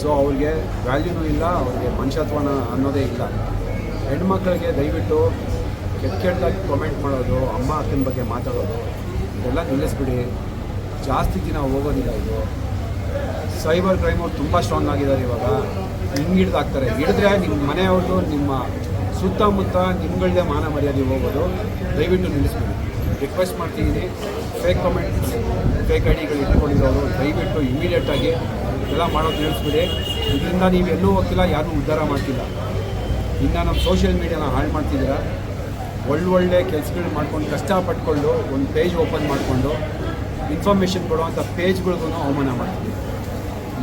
So ಅವ್ರಿಗೆ ವ್ಯಾಲ್ಯೂನೂ ಇಲ್ಲ, ಅವ್ರಿಗೆ ಮನುಷ್ಯತ್ವನ ಅನ್ನೋದೇ ಇಲ್ಲ. ಹೆಣ್ಮಕ್ಳಿಗೆ ದಯವಿಟ್ಟು ಕೆಟ್ಟ ಕೆಟ್ಟದಾಗಿ ಕಮೆಂಟ್ ಮಾಡೋದು, ಅಮ್ಮ ಅಕ್ಕನ ಬಗ್ಗೆ ಮಾತಾಡೋದು, ಇದೆಲ್ಲ ನಿಲ್ಲಿಸ್ಬಿಡಿ. ಜಾಸ್ತಿ ದಿನ ಹೋಗೋದಿಲ್ಲ ಇದು. ಸೈಬರ್ ಕ್ರೈಮ್ ಅವ್ರು ತುಂಬ ಸ್ಟ್ರಾಂಗ್ ಆಗಿದ್ದಾರೆ ಇವಾಗ. ಹಿಂಗೆ ಹಿಡ್ದಾಕ್ತಾರೆ ಹಿಡಿದ್ರೆ ನಿಮ್ಮ ಮನೆಯವ್ರದ್ದು ನಿಮ್ಮ ಸುತ್ತಮುತ್ತ ನಿಮ್ಗಳದೇ ಮಾನ ಮರ್ಯಾದೆ ಹೋಗೋದು. ದಯವಿಟ್ಟು ನಿಲ್ಲಿಸ್ಬಿಡಿ. ರಿಕ್ವೆಸ್ಟ್ ಮಾಡ್ತಿದ್ದೀನಿ. ಫೇಕ್ ಕಮೆಂಟ್ಸ್ ಫೇಕ್ ಐ ಡಿಗಳು ಇಟ್ಕೊಂಡಿರೋರು, ದಯವಿಟ್ಟು ಇಮಿಡಿಯೇಟಾಗಿ ಎಲ್ಲ ಮಾಡೋದು ನಿಲ್ಲಿಸ್ಬಿಡಿ ಇದರಿಂದ ನೀವು ಎಲ್ಲೂ ಹೋಗ್ತಿಲ್ಲ, ಯಾರೂ ಉದ್ಧಾರ ಮಾಡ್ತಿಲ್ಲ. ಇನ್ನು ನಮ್ಮ ಸೋಷಿಯಲ್ ಮೀಡಿಯಾನ ಹಾಳು ಮಾಡ್ತಿದ್ದೀರಾ? ಒಳ್ಳೊಳ್ಳೆ ಕೆಲಸಗಳು ಮಾಡ್ಕೊಂಡು ಕಷ್ಟಪಟ್ಕೊಂಡು ಒಂದು ಪೇಜ್ ಓಪನ್ ಮಾಡಿಕೊಂಡು ಇನ್ಫಾರ್ಮೇಷನ್ ಕೊಡುವಂಥ ಪೇಜ್ಗಳಿಗೂ ಅವಮಾನ ಮಾಡ್ತೀವಿ.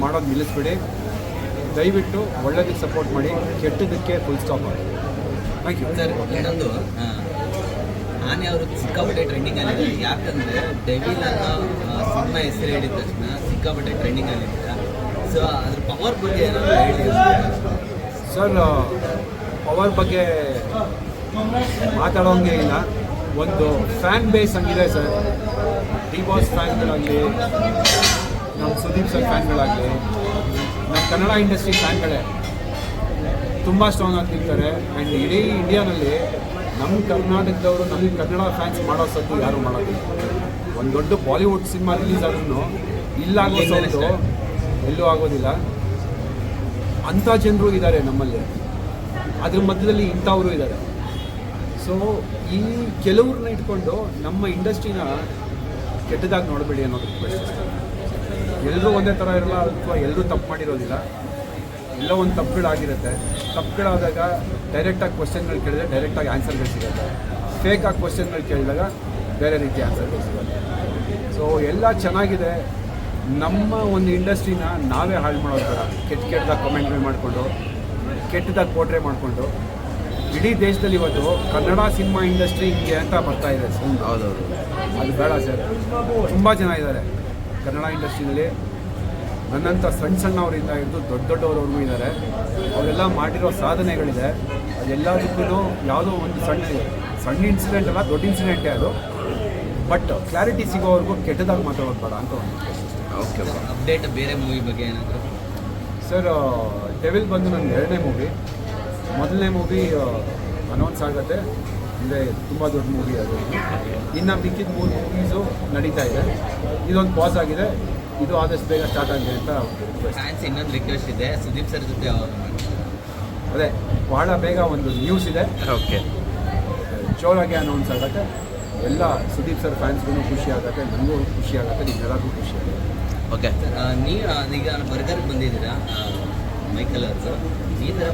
ಮಾಡೋದು ನಿಲ್ಲಿಸ್ಬಿಡಿ. ದಯವಿಟ್ಟು ಒಳ್ಳೆದಕ್ಕೆ ಸಪೋರ್ಟ್ ಮಾಡಿ, ಕೆಟ್ಟದಕ್ಕೆ ಫುಲ್ ಸ್ಟಾಪ್ ಮಾಡಿ. ಥ್ಯಾಂಕ್ ಯು ಸರ್, ಇನ್ನೊಂದು ನಾನೇ ಅವರು ಸಿಕ್ಕಾಪಟ್ಟೆ ಟ್ರೆಂಡಿಂಗ್ ಆಗಿದೆ ಯಾಕಂದರೆ ಡೆವಿಲ್ ಅನ್ನೋ ಸಿನಿಮಾ ಹೆಸರು ಹೇಳಿದ ತಕ್ಷಣ ಸಿಕ್ಕಾಪಟ್ಟೆ ಟ್ರೆಂಡಿಂಗ್ ಅಲ್ಲಿ ಸರ್ ಪವರ್ ಬಗ್ಗೆ ಮಾತಾಡೋಂಗೆ ಇಲ್ಲ. ಒಂದು ಫ್ಯಾನ್ ಬೇಸ್ ಹಂಗಿದೆ ಸರ್ ಡಿ ಬಾಸ್ ಫ್ಯಾನ್ಗಳಾಗಲಿ ನಮ್ಮ ಸುದೀಪ್ ಸರ್ ಫ್ಯಾನ್ಗಳಾಗಲಿ ನಮ್ಮ ಕನ್ನಡ ಇಂಡಸ್ಟ್ರಿ ಫ್ಯಾನ್ಗಳೇ ತುಂಬ ಸ್ಟ್ರಾಂಗ್ ಆಗಿ ನಿಲ್ತಾರೆ ಆ್ಯಂಡ್ ಇಡೀ ಇಂಡಿಯಾನಲ್ಲಿ ನಮ್ಮ ಕರ್ನಾಟಕದವರು ನಮಗೆ ಕನ್ನಡ ಫ್ಯಾನ್ಸ್ ಮಾಡೋ ಸದ್ದು ಯಾರು ಮಾಡೋದಿಲ್ಲ ಒಂದು ದೊಡ್ಡ ಬಾಲಿವುಡ್ ಸಿನಿಮಾ ರಿಲೀಸ್ ಆದ್ರೂ ಇಲ್ಲಾಗೋ ಸೌಂಡು ಎಲ್ಲೂ ಆಗೋದಿಲ್ಲ. ಅಂಥ ಜನರು ಇದ್ದಾರೆ ನಮ್ಮಲ್ಲಿ. ಅದ್ರ ಮಧ್ಯದಲ್ಲಿ ಇಂಥವರು ಇದ್ದಾರೆ. ಸೊ ಈ ಕೆಲವ್ರನ್ನ ಇಟ್ಕೊಂಡು ನಮ್ಮ ಇಂಡಸ್ಟ್ರಿನ ಕೆಟ್ಟದಾಗಿ ನೋಡಬೇಡಿ ಅನ್ನೋದು ಎಲ್ಲರೂ ಒಂದೇ ಥರ ಇರಲ್ಲ ಅಥವಾ ಎಲ್ಲರೂ ತಪ್ಪು ಮಾಡಿರೋದಿಲ್ಲ. ಎಲ್ಲ ಒಂದು ತಪ್ಪುಗಳಾಗಿರುತ್ತೆ. ತಪ್ಪುಗಳಾದಾಗ ಡೈರೆಕ್ಟಾಗಿ ಕ್ವಶನ್ಗಳು ಕೇಳಿದ್ರೆ ಡೈರೆಕ್ಟಾಗಿ ಆನ್ಸರ್ಗಳು ಸಿಗುತ್ತೆ. ಫೇಕಾಗಿ ಕ್ವಶನ್ಗಳು ಕೇಳಿದಾಗ ಬೇರೆ ರೀತಿ ಆನ್ಸರ್ಗಳು ಸಿಗುತ್ತೆ. ಸೊ ಎಲ್ಲ ಚೆನ್ನಾಗಿದೆ. ನಮ್ಮ ಒಂದು ಇಂಡಸ್ಟ್ರಿನ ನಾವೇ ಹಾಳು ಮಾಡೋದು ಬೇಡ ಕೆಟ್ಟ ಕೆಟ್ಟದಾಗ ಕಮೆಂಟ್ಗಳು ಮಾಡಿಕೊಂಡು ಕೆಟ್ಟದಾಗ ಪೋಟ್ರೆ ಮಾಡಿಕೊಂಡು ಇಡೀ ದೇಶದಲ್ಲಿ ಇವತ್ತು ಕನ್ನಡ ಸಿನಿಮಾ ಇಂಡಸ್ಟ್ರಿ ಹಿಂಗೆ ಅಂತ ಬರ್ತಾ ಇದೆ ಸೌಂಡ್ ಹೌದೌದು. ಅದು ಬೇಡ ಸರ್. ತುಂಬ ಜನ ಇದ್ದಾರೆ ಕನ್ನಡ ಇಂಡಸ್ಟ್ರಿನಲ್ಲಿ ನನ್ನಂಥ ಸಣ್ಣ ಸಣ್ಣವರಿಂದ ಹಿಡಿದು ದೊಡ್ಡ ದೊಡ್ಡವರವ್ರಿಗೂ ಇದ್ದಾರೆ. ಅವರೆಲ್ಲ ಮಾಡಿರೋ ಸಾಧನೆಗಳಿದೆ. ಅದೆಲ್ಲದಕ್ಕೂ ಯಾವುದೋ ಒಂದು ಸಣ್ಣ ಸಣ್ಣ ಇನ್ಸಿಡೆಂಟ್ ಅಲ್ಲ ದೊಡ್ಡ ಇನ್ಸಿಡೆಂಟೇ ಅದು. ಬಟ್ ಕ್ಲಾರಿಟಿ ಸಿಗೋವರೆಗೂ ಕೆಟ್ಟದಾಗಿ ಮಾತಾಡೋದು ಬೇಡ ಅಂತ ಒಂದು ಓಕೆ ಅಪ್ಡೇಟ್ ಬೇರೆ ಮೂವಿ ಬಗ್ಗೆ ಏನಾದರೂ? ಸರ್ ಡೆವಿಲ್ ಬಂದು ನನ್ನ ಎರಡನೇ ಮೂವಿ ಮೊದಲನೇ ಮೂವಿ ಅನೌನ್ಸ್ ಆಗುತ್ತೆ. ಅಂದರೆ ತುಂಬ ದೊಡ್ಡ ಮೂವಿ ಅದು. ಇನ್ನು ಮಿಕ್ಕಿದ ಮೂರು ಮೂವೀಸು ನಡೀತಾ ಇದೆ. ಇದೊಂದು ಪಾಸ್ ಆಗಿದೆ. ಇದು ಆದಷ್ಟು ಬೇಗ ಸ್ಟಾರ್ಟ್ ಆಗಿದೆ ಅಂತ ರಿಕ್ವೆಸ್ಟ್ ಫ್ಯಾನ್ಸ್ ಇನ್ನೊಂದು ರಿಕ್ವೆಸ್ಟ್ ಇದೆ. ಸುದೀಪ್ ಸರ್ ಜೊತೆ ಅವ್ರು ಅದೇ ಭಾಳ ಬೇಗ ಒಂದು ನ್ಯೂಸ್ ಇದೆ. ಓಕೆ ಜೋರಾಗಿ ಅನೌನ್ಸ್ ಆಗುತ್ತೆ. ಎಲ್ಲ ಸುದೀಪ್ ಸರ್ ಫ್ಯಾನ್ಸ್ಗೂ ಖುಷಿ ಆಗುತ್ತೆ ನನಗೂ ಖುಷಿ ಆಗುತ್ತೆ ನಿಮ್ಗೆಲ್ಲರಿಗೂ ಖುಷಿ ಆಗುತ್ತೆ. ಓಕೆ ನೀವು ಈಗ ಬರ್ಗರ್ ಬಂದಿದ್ದೀರಾ? ಮೈಕಲ್ ಅವರು. ಈ ಥರ